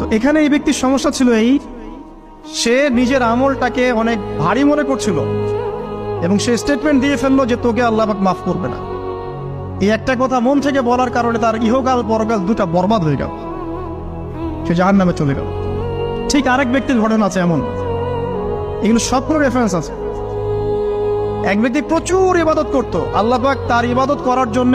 তো এখানে এই ব্যক্তির সমস্যা ছিল এই, সে নিজের আমলটাকে অনেক ভারী মনে করছিল এবং সে স্টেটমেন্ট দিয়ে ফেলল যে তোকে আল্লাহবাক মাফ করবে না। এই একটা কথা মন থেকে বলার কারণে তার ইহকাল, পরকাল দুটা বরবাদ হয়ে গেল। সে জাহান নামে চলে গেল। ঠিক আরেক ব্যক্তির ঘটনা আছে এমন। এগুলো সবগুলো রেফারেন্স আছে। এক ব্যক্তি প্রচুর ইবাদত করত। আল্লাহ পাক তার ইবাদত করার জন্য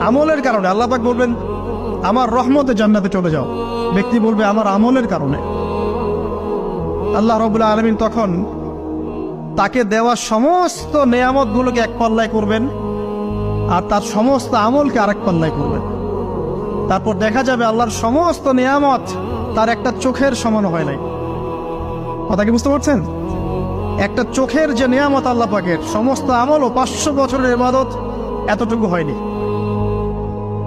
আমলের কারণে, আল্লাহ পাক বলবেন, আমার রহমতে জান্নাতে চলে যাও। ব্যক্তি বলবে, আমার আমলের কারণে। আল্লাহ রবুল্লা আলমিন তখন তাকে দেওয়া সমস্ত নেয়ামতগুলোকে এক পাল্লায় করবেন, আর তার সমস্ত আমলকে আরেক পাল্লায় করবেন। তারপর দেখা যাবে আল্লাহর সমস্ত নেয়ামত তার একটা চোখের সমান হয় নাই। কথা কি বুঝতে পারছেন? একটা চোখের যে নিয়ামত আল্লাহ পাকের, সমস্ত আমল ও পাঁচশো বছরের ইবাদত এতটুকু হয়নি।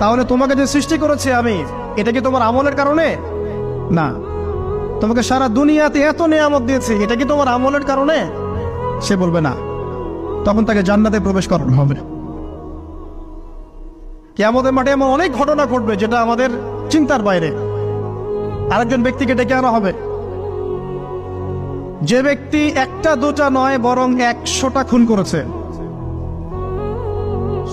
তাহলে তোমাকে যে সৃষ্টি করেছি আমি, এটা কি তোমার আমলের কারণে? না। তোমাকে সারা দুনিয়াতে এত নিয়ামত দিয়েছি, এটা কি তোমার আমলের কারণে? সে বলবে না। তখন তাকে জান্নাতে প্রবেশ করানো হবে। কেয়ামতের মাঠে এমন অনেক ঘটনা ঘটবে যেটা আমাদের চিন্তার বাইরে। আরেকজন ব্যক্তিকে ডেকে আনা হবে। যে ব্যক্তি একটা, দুটা নয়, বরং একশোটা খুন করেছে।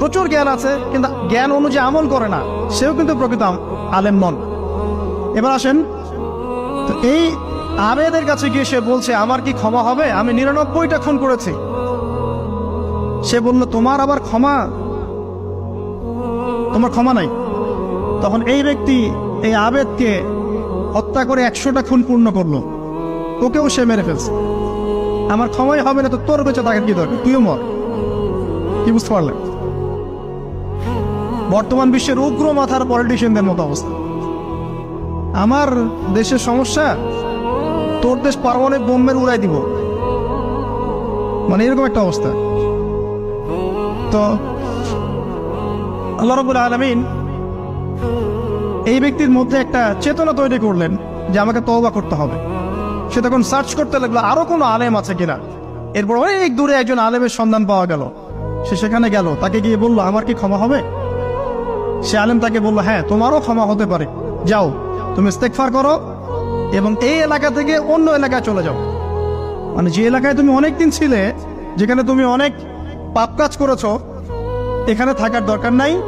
প্রচুর জ্ঞান আছে, কিন্তু জ্ঞান অনুযায়ী আমল করে না। সেও কিন্তু প্রকৃত আলেম নন। এবার আসেন, তো এই আবেদের কাছে গিয়ে সে বলছে, আমার কি ক্ষমা হবে? আমি নিরানব্বইটা খুন করেছি। সে বলল, তোমার আবার ক্ষমা? তোমার ক্ষমা নাই। তখন এই ব্যক্তি এই আবেদকে হত্যা করে একশোটা খুন পূর্ণ করল। ওকেও সে মেরে ফেলছে। আমার ক্ষমাই হবে না, তো তোর বেঁচে থাকার কি দরকার? তুইও মর। কি বুঝতে পারলেন? বর্তমান বিশ্বের উগ্র মাথার পলিটিশিয়ানদের মতো অবস্থা। আমার দেশের সমস্যা, তোর দেশ পারমাণবিক বোম্বের উড়াই দিব। মানে এরকম একটা অবস্থা। তো, আল্লাহ রবুল আলমিন এই ব্যক্তির মধ্যে একটা চেতনা তৈরি করলেন যে আমাকে তওবা করতে হবে। সে তখন সার্চ করতে লাগল, আরও কোনো আলেম আছে কিনা? এরপর অনেক দূরে একজন আলেমের সন্ধান পাওয়া গেল। সে সেখানে গেল, তাকে গিয়ে বলল, আমার কি ক্ষমা হবে? সে আলেম তাকে বলল হ্যাঁ তোমারও ক্ষমা হতে পারে। যাও, তুমি ইস্তেকফার করো এবং এই এলাকা থেকে অন্য এলাকায় চলে যাও। মানে যে এলাকায় তুমি অনেক দিন ছিলে, যেখানে তুমি অনেক পাপ কাজ করেছ, এখানে থাকার দরকার নাই।